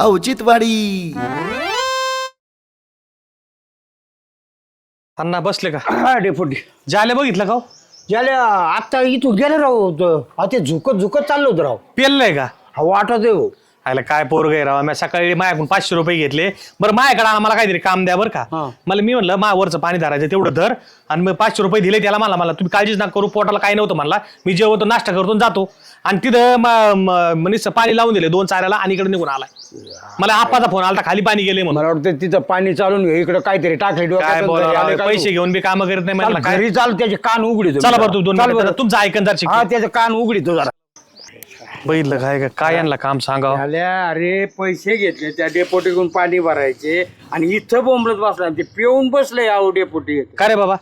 औचित्यवाडी. अण्णा बसले का? हा डेपुटी. जाले बघितलं का हो? ज्याला आता इथून गेले राव त- ते झुकत झुकत चाललो होतं राव. पेललंय का? हा वाटत आहे हो. आयला काय पोरग आहे राव? मी सकाळी माझ्याकडून पाचशे रुपये घेतले. बरं माझ्याकडे आम्हाला काहीतरी काम द्या बरं का. मला मी म्हणलं मा वरचं पाणी धरायचं तेवढं धर. आणि मग पाचशे रुपये दिले त्याला मला मला तुम्ही काळजीच नका करू पोटाला काही नव्हतं म्हणला. मी जेवतो नाश्ता करतो आणि जातो. आणि तिथं म- म- म्हणीच पाणी लावून दिले दोन चाऱ्याला आणि इकडे निघून आलाय. मला आप्पाचा फोन आला खाली पाणी गेले म्हणून. मला वाटतं तिथं पाणी चालून इकडे काहीतरी टाकले काय आले पैसे. घेऊन बी काम करत नाही काय? घरी चाल त्याचे कान उघडी चला बरं तू दोन मिनिटं. तुमचं ऐकन जर त्याचे कान उघडी तो जरा. बघितलं काय काय यांना काम सांगावं? झाल्या अरे पैसे घेतले त्या डेपोटीकडून पाणी भरायचे आणि इथं बोंबलत बसला आणि ते पिऊन बसले अहो डेपोटी. का रे बाबा?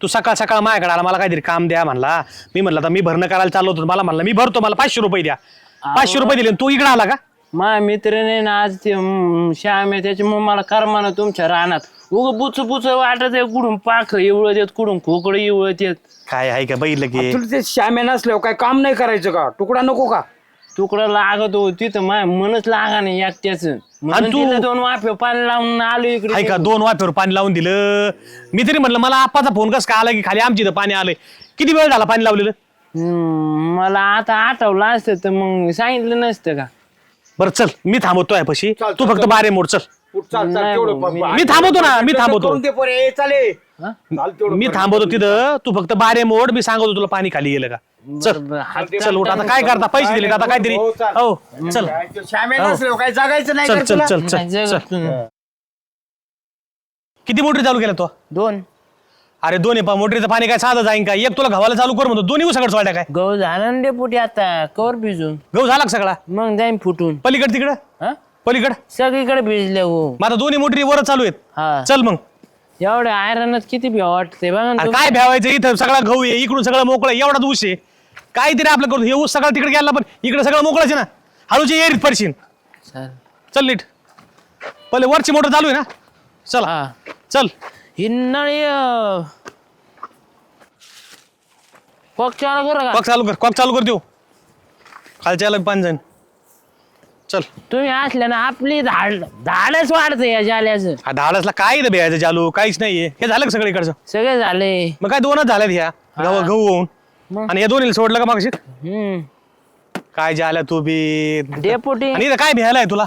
तू सकाळ सकाळ माझ्याकडे आला मला काहीतरी काम द्या म्हणला. मी म्हणलं आता मी भरणं करायला चाललो होतो. मला म्हणलं मी भरतो मला पाचशे रुपये द्या. पाचशे रुपये दिले आणि तू इकडे आला का? मा मित्राने ना आज ते म, श्याम आहे त्याच्यामुळे मला करमाना तुमच्या रानात. उग बुच बुच वाटत आहे कुठून पाख इवळत येत कुठून खोकड इवळत येत. काय आहे का बघितलं की तुला ते श्यामे नसल्यावर काय काम नाही करायचं का? तुकडा नको का? तुकडा लागत हो तिथं माय मनच लागा नाही एकट्याच. आणि तू- दोन वाफे पाणी लावून आलो इकडे. आहे का दोन वाफेवर पाणी लावून दिलं? मी तरी म्हटलं मला आप्पाचा फोन कस का आला की खाली आमची इथं पाणी आलंय? किती वेळ झाला पाणी लावलेलं? हम्म, मला आता आठवलं असतं तर मग सांगितलं नसतं का? बरं चल मी थांबवतोय पशी तू फक्त बारे मोड चल. उठ, चाल, चाल, नाही तेवढं भाऊ, प- मी- मी थांबवतो ना, मी थांबवतो. करून दे पोरे, ए, चाले. मी. थांबवतो तिथं. तू फक्त बारे मोड मी सांगतो तुला पाणी खाली गेलं का? चल. चल उठ. आता काय करता? पैसे दिले आता काहीतरी. हो, चाल. हो काय जगायचं नाही चल का चल? चल चल चल. किती मोटरी चालू केल्या तो? दोन. अरे दोन्ही पा मोटरीचं पाणी काय साधं जाईन का? एक तुला गव्हाला चालू कर म्हणतो. दोन्ही सगळं वाट्या काय? गहू झाला ना डेपुटी आता. कवर भिजून. गहू झाला का सगळा? मग जाईन फुटून. पलीकड तिकडं? हा? पलीकड? सगळीकडे भिजले हो. आता दोन्ही मोटरी वर चालू आहेत. हा. चल मग. एवढ्या आयरनात किती भ्या वाटते बघा ना अरे तुम्ही. काय भ्यावायचं? इथं सगळा गहू आहे इकडून सगळं मोकळं आहे, एवढाच ऊस आहे. काहीतरी आपलं करून हे ऊस सगळं तिकडे गेला पण इकडे सगळं मोकळंच आहे ना. हळूची एरीत पडशील. चल. चल नीट. पहिले वरची मोटर चालू आहे ना? चल. हा. चल. ही नळी अं, कॉक चालू करा का? कॉक चालू कर कॉक चालू कर देऊ. खालच्या याला पाणी जाईन. चल. तुम्ही असल्या ना आपली धाड धाडच वाढते या जाल्याचं. हा धाडसला काय इथं भ्यायचं चालू काहीच नाहीये. हे झालं का सगळं इकडचं सगळे झाले. मग काय दोनच झाल्यात ह्या. गहू गहू होऊन. मग? आणि या दोन्ही सोडलं का मागशी? हम्म. काय झालं तू बी? डेपुटी आणि इथं काय भ्यायलाय तुला?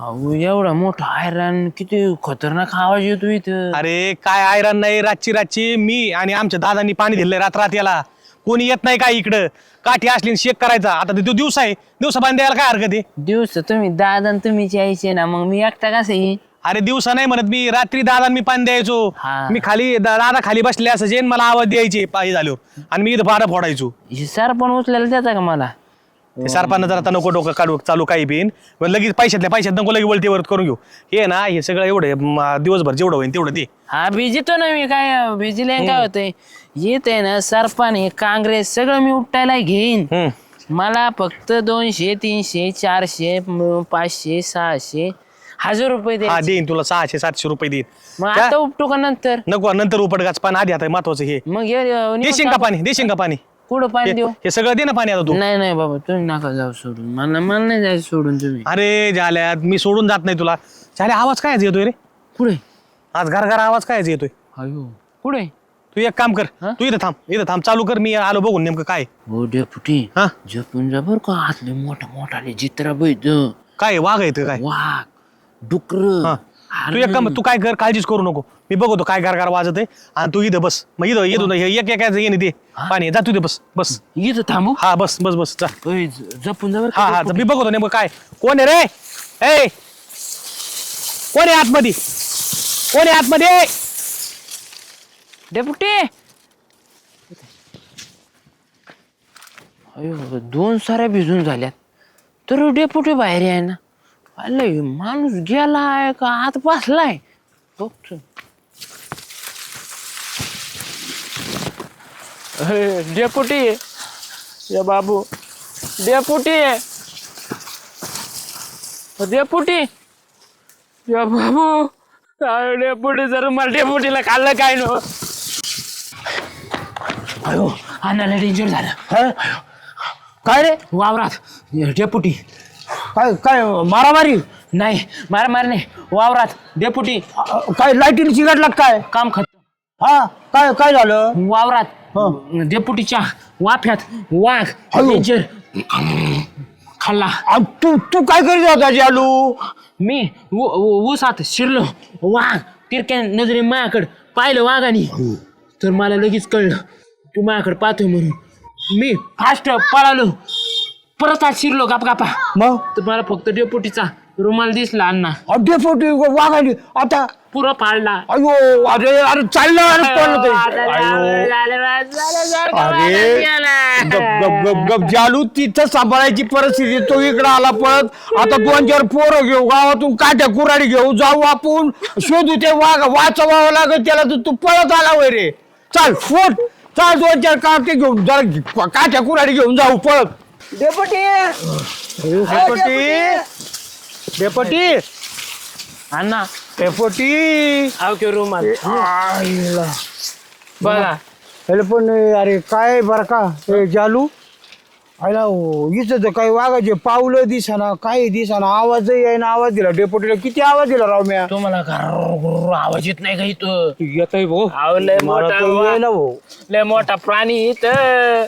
अहो एवढा मोठा आयरन किती खतरनाक आवाज येतो इथं. अरे काय आयरन नाही रातची रातची मी आणि आमच्या दादांनी पाणी दिलंय रात रात याला. कोणी येत नाही काय इकडं? काठी असली शेक करायचा. आता ते दिवस आहे. दिवसा पाणी द्यायला काय हरकत आहे? दिवस तुम्ही दादा आणि तुम्हीच यायचे ना मग मी एकटा कसं येईन? अरे दिवसा नाही म्हणत मी. रात्री दादा मी पाणी द्यायचो हा. मी खाली दा- दादा खाली बसले असं जेन मला आवाज द्यायचे. पाहिजे झाल्यावर. आणि मी इथं पारा फोडायचो. हे सर पण उचलायला देता का मला? ते सरपंच जर आता नको डोकं काढू चालू काही बिन पण लगेच पैशातल्या पैशात नको लगेच वळती वरत करून घेऊ. हे ना हे सगळं एवढं म, दिवसभर जेवढं होईल तेवढं दे. हा भिजितो ना मी काय भिजले काय होतंय? येते ना सरपण हे काँग्रेस सगळं मी उपटायला घेईन. हम्म. मला फक्त दोनशे तीनशे चारशे म, पाचशे सहाशे हजार रुपये दे हा देईन तुला सहाशे सातशे रुपये देईन. मग त्या- आता उपटू का नंतर? नको नंतर उपट गाच पाणी आधी आता महत्वाचं हे. मग निघून देशील का. पाणी? देशील का पाणी? कुठं पाणी हे देऊ? हे सगळं दे ना पाणी आता तू. नाही नाही बाबा तुम्ही नका जाऊ सोडून. मला मला नाही जायचं सोडून तुम्ही. अरे झाल्यात मी सोडून जात नाही तुला. झाल्या आवाज काय येतोय रे? पुढे आज घर घर आवाज काय येतोय? अयो. पुढे तू एक काम कर हा? तू इथं थांब इथं थांब. चालू कर मी आलो बघून नेमकं काय हो डेपुटी. हा? जपून जा बर का हातले मोठा मोठाले चित्रा बैद काय आहे? वाघ येतं काय? वाघ डुकर. तू एक काम तू काय कर काळजीच करू नको. मी बघतो काय गार वाजत आहे आणि तू इथं बस. मग इथं येतो एक एकाचं येणे दे पाणी जा तू इथे बस बस. इथं थांबू? हा बस बस बस. जा. ओय, ज- जपून जा बरं हा हा मी बघतो नेमकं काय. कोण आहे रे? ए! कोण आहे आतमध्ये? कोण आहे आतमध्ये? डेपुटी! अयो दोन साऱ्या भिजून झाल्यात. तर डेपुटी बाहेर आहे ना अरे माणूस गेलाय का? आत बसलाय. बघतो. डेपुटी. या बाबू. डेपुटी. डेपुटी. या बाबू. डेपुटी जर मला डेपुटीला खाल्लं काय नो? अयो अन्नाला डेंजर झालं. काय रे? वावरात. डेपुटी. काय काय मारामारी? नाही मार मार नाही. वावरात. डेपुटी. अ, काय लाईटीने चिघटला काय? काम खत. हा? काय काय झालं? वावरात. डेपुटीच्या वाफ्यात वाघ. डेंजर खाल्ला. अ, तू तू काय करीत होता जालू? मी ऊसात शिरलो. वाघ तिरक्या नजरे माझ्याकडे पाहिलं वाघाने. तर मला लगेच कळलं. तू माझ्याकडे पाहतोय म्हणून. मी फास्ट पळालो. परत आज शिरलो गाप गापा. मग? तर मला फक्त डेपुटीचा रुमाल दिसला अण्णा. अड्डे फोटी वाघाली आता पुरं पाडला. अयो अरे अरे चाललं अरे पडलं तरी अयो अरे गप गप गप गप जालू तिथं सांभाळायची परिस्थिती तो इकडं आला पळत आता दोन चार पोरं घेऊ गावातून काट्या कुराडी घेऊ जाऊ आपण. शोधू ते वाघ वाचवावं लागत त्याला तर तू पळत आला वय रे. चाल फोट चाल दोन चार काटे घेऊन जरा काट्या कुराडी घेऊन जाऊ पळत. डेपटी. डेपटी. अण्णा. डेपटी. आव के रुमाल आईला. बघा. अरे पण अरे काय बरं का? हे जालू. आयला इथं तर काही वागायचे पावलं दिसाना काही दिसाना आवाजही आहे ना आवाज दिला. डेपोटीला किती आवाज दिला राव म्या? तुम्हाला घर्र आवाज येत नाही का इथं? येतोय भाऊ. अहो, लय मला मोठा तर भाऊ. लय मोठा प्राणी इथं.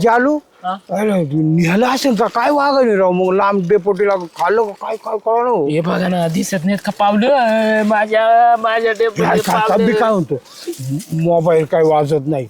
जालू. हा? अरे निघाला असेल का? काय वागायने राव? मग लांब डेपोटीला खाल्लं का काय काय कळा ना हे बघा ना दिसत नाहीत का पावलं? माझ्या माझ्या डेपुटी काय म्हणतो? मोबाईल काय वाजत नाही.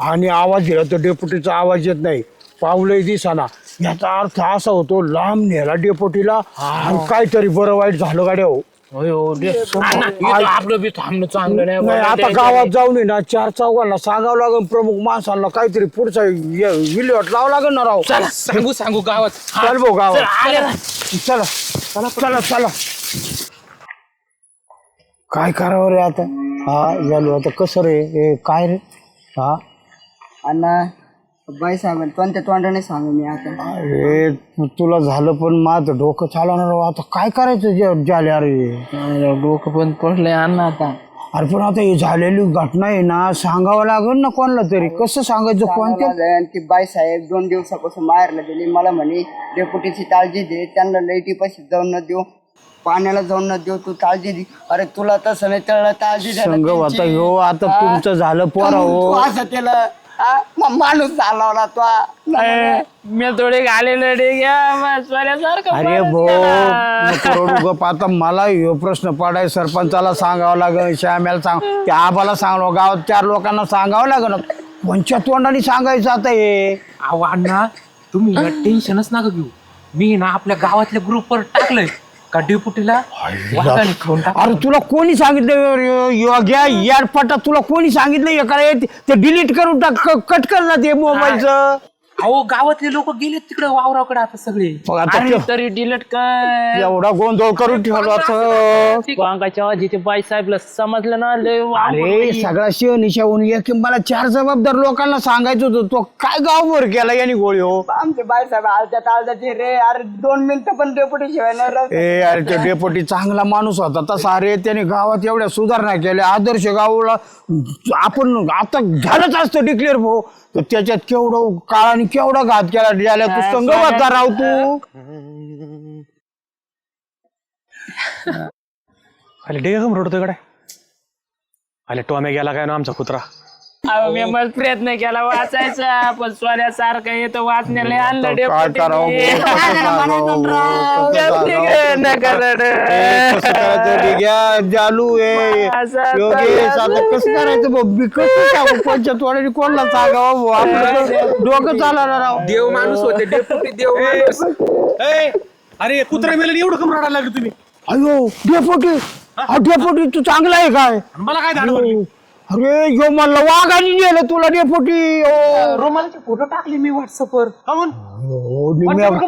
आणि आवाज दिला तर डेपोटीचा आवाज येत नाही. पावलंही दिसाना. याचा अर्थ असा होतो लांब नेला डेपोटीला आणि काहीतरी बरं वाईट झालं गाड्या हो. आपलं बी थांबणं चांगलं नाही आता गावात जाऊन ये ना चार चौघांना सांगावं लागेल प्रमुख माणसांना काहीतरी पुढचा विल्हेवाट लावावं लागेल ना राव. चला सांगू सांगू गावात. चल भाऊ गावात. चला. चला चला चला काय करावं रे आता? हा झालो आता कसं रे? ए, काय रे? हा. अण्णा बाई साहेब कोणत्या तोंडाने सांगू मी आता? अरे तू- तुला झालं पण माझं डोकं चालवणार राव. आता काय करायचं जे- झाले अरे? डोकं पण पडलंय अण्णा आता. अरे पण आता ही झालेली घटना आहे ना सांगावं लागेल ना कोणाला तरी. कसं सांगायचं कोणत्या आणि ती बाई साहेब दोन दिवसापासून माहेरला गेली. मला म्हणे डेपुटीची काळजी दे त्यांना लाईटी पैसे जाऊन न देऊ. पाण्याला जाऊन न देऊ तू काळजी दे. अरे तुला तसं नाही त्याला काळजी द्यायला संघ त्यांची. आता ह्यो आता हा? तुमचं झालं पोरा हो. असं केलं हा? मग माणूस चालवला तो. मी थोडे घालेलं डे घ्या सोन्यासारखं अरे भो नको रडू गप. आता मला ह्यो प्रश्न पडाय सरपंचाला सांगावं लागेल श्याम्याला सांग त्या आबाला सांगावं गावात चार लोकांना सांगावं लागेल. कोणच्या तोंडाने सांगायचं आता हे? अहो अण्णा तुम्ही टेन्शनच नका घेऊ. मी ना आपल्या गावातल्या ग्रुपवर टाकलंय. का डेपुटीला वाघाने खाऊन टाक. अरे तुला कोणी सांगितलं? योग्या याडपटा तुला कोणी सांगितलं? काय ते डिलीट करून टाक कट कर ना ते मोबाईलचं. अहो गावातले लोक गेलेत तिकडे वावराकडे आता सगळे. मग आता तरी डिलीट काय एवढा गोंधळ करून ठेवला तर. वांगाच्या आधी ते बाई साहेबला समजलं ना लय अरे सगळा शिव निशाहून एक मला चार जबाबदार लोकांना सांगायचं होतं तो काय गावभर केला यांनी गोळी हो? आमचे बाई साहेब आलत्या आलत्या रे अरे दोन मिनिटं पण डेपुटी शिवाय नाही राहत. ए अरे ते डेपोटी चांगला माणूस होता. तसा अरे त्याने गावात एवढ्या सुधारणा केल्या आदर्श गावाला आपण आता झालंच असतं डिक्लेअर भाऊ तर त्याच्यात केवढं काळाने केवढा घात केला द्यायला तू संघ होता राव तू. अरे डेगा कम रडतोयकडे अरे टोम्या गेला काय ना आमचा कुत्रा? अहो, मी मग प्रयत्न केला वाचायचा पण सोन्यासारखं येतं वाचण्याला आणलं काय डेपुटी. करावं भाऊ, कसं सांगावं भाऊ, कसं सांगावं? नका रडू. ए, कसं करायचं? डिग्या जालू ए. असं योगेश आता कसं करायचं भाऊ मी कसं सांगू कोणच्या तोड्याने कोणाला सांगावं भाऊ? आपलं डोकं चालणार राव देव माणूस होते डेपुटी देव माणूस. ए, अरे कुत्रा मेला एवढं कम रडायला लागलं तुम्ही. अयो डेपोटी. हा डेपोटी तू चांगला आहे काय? मला काय धाड पडली? अरे यो म्हणलं वाघाने नेलं तुला डेपोटी. ओ. रोमालाचे फोटो टाकले मी व्हॉट्सअपवर? हो,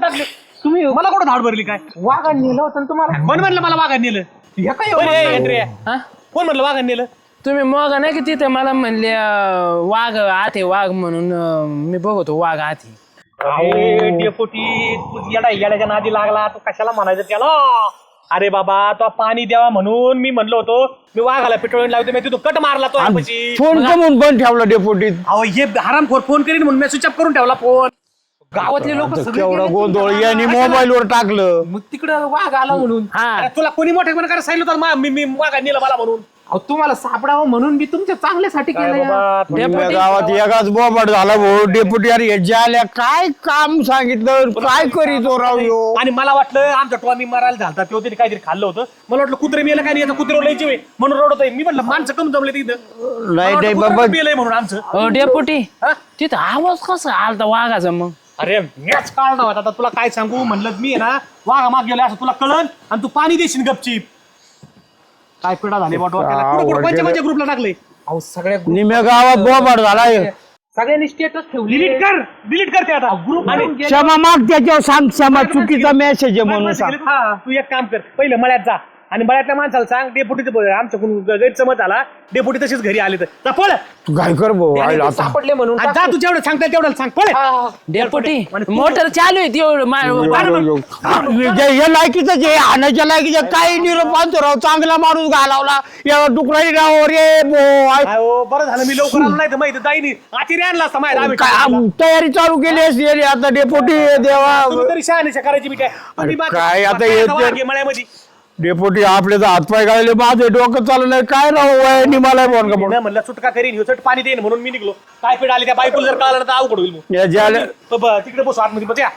टाकले. तुम्ही मला कुठं धाड भरली काय? वाघाने नेलं होतं ना तुम्हाला? कोण म्हणलं मला वाघात नेलं. हे काय एंड्रिया, हा? कोण म्हणलं वाघात नेलं? तुम्ही मग नाही की तिथे मला म्हणले अं, वाघ आते वाघ म्हणून अं, मी बघतो वाघ आते अरे डेपोटी तू येडा येड्याच्या नादी लागला तू कशाला म्हणायचं त्याला? अरे बाबा तो पाणी द्यावा म्हणून मी म्हणलो होतो. मी वाघाला पेट्रोल लावतो मी तिथं कट मारला तो. फोन कमून बंद ठेवला डेपोटीत अहो हे हरामखोर फोन करीन म्हणून मी स्विच ऑफ करून ठेवला फोन. गावातले लोक केवढा गोंधळ यांनी मोबाईलवर टाकलं. मग तिकडं वाघ आला म्हणून. हा. अरे तुला कोणी मोठे म्हणा करायला सांगितलं होतं मा- मी मी मागा नेलं मला म्हणून. अहो तुम्हाला सापडावं म्हणून मी तुमच्या चांगल्यासाठी केलं. निम्म्या गावात एकाच बोबाट झाला भाऊ. डेप्युटी अरे ह्याच्या आल्या काय काम सांगितलं काय करीतो राव यो? आणि मला वाटलं आमचा टॉमी मारायला झालता तेव्हा त्यांनी काहीतरी खाल्लं होतं. मला वाटलं कुत्रे मेलं काय नाही याचा कुत्रे लय जीव आहे. म्हणून रडत मी म्हटलं माणसं कमी जमले तिथं नाही नाही बाबा मेलंय म्हणून आमचं. अ, डेपुटी तिथं आवाज कसा आलता वाघाचा मग? अरे मॅच काढला होता. आता तुला काय सांगू? म्हणलं मी आहे ना वाघा माग गेलो असं तुला कळन आणि तू पाणी देशील गपचीप. काय पिढा झाले कोणत्या ग्रुपला टाकले अहो सगळ्या निम्या गावात बोबाट झाला ह्यो. सगळ्यांनी स्टेटस ठेवली डिलीट कर डिलीट करते आता. ग्रुप क्षमा माग त्याच्यावर सांग क्षमा चुकीचा मेसेज आहे म्हणून सांग. हा. तू एक काम कर पहिलं मळ्यात जा. आणि मळ्यातल्या माणसाला सांग डेपुटीचं आमच्याकडून गैरसमज झाला डेपुटी तशीच घरी आले तर. जा पळ. तू काय कर भाऊ? आईला आता. सापडले म्हणून जा तू जेवढं सांगता तेवढं सांग पळ. डेपुटी मोटर चालू आहे तेवढं मा- हे लायकीच आहे हाणाच्या लायकीचं काही निरोप आणतो राव चांगला माणूस घालावला. या डुकराई राव रे काय हो, बरं झालं मी लवकर आलो नाही तर माहिती जाईनी आचिरी आणला असता माहिती आम्ही काय आम- तयारी चालू केली असती याने आता डेपोटी देवा. तरी शहानिशा करायची मी काय तुम्ही बाकी- काय आता बाकी हे आता ते- वाघ आहे मळ्यामध्ये. डेपोटी आपले तर हातपाय गाळले माझे डोकं चालू नाही काय राव वयानी मला फोन का मी ना म्हणलं सुटका करीन ह्यो चट पाणी देईन म्हणून मी निघलो. काय पेड आली त्या बायकोला जर कळालं तर अवघड होईल मग. या तिकडे बसू आतमध्ये बस या.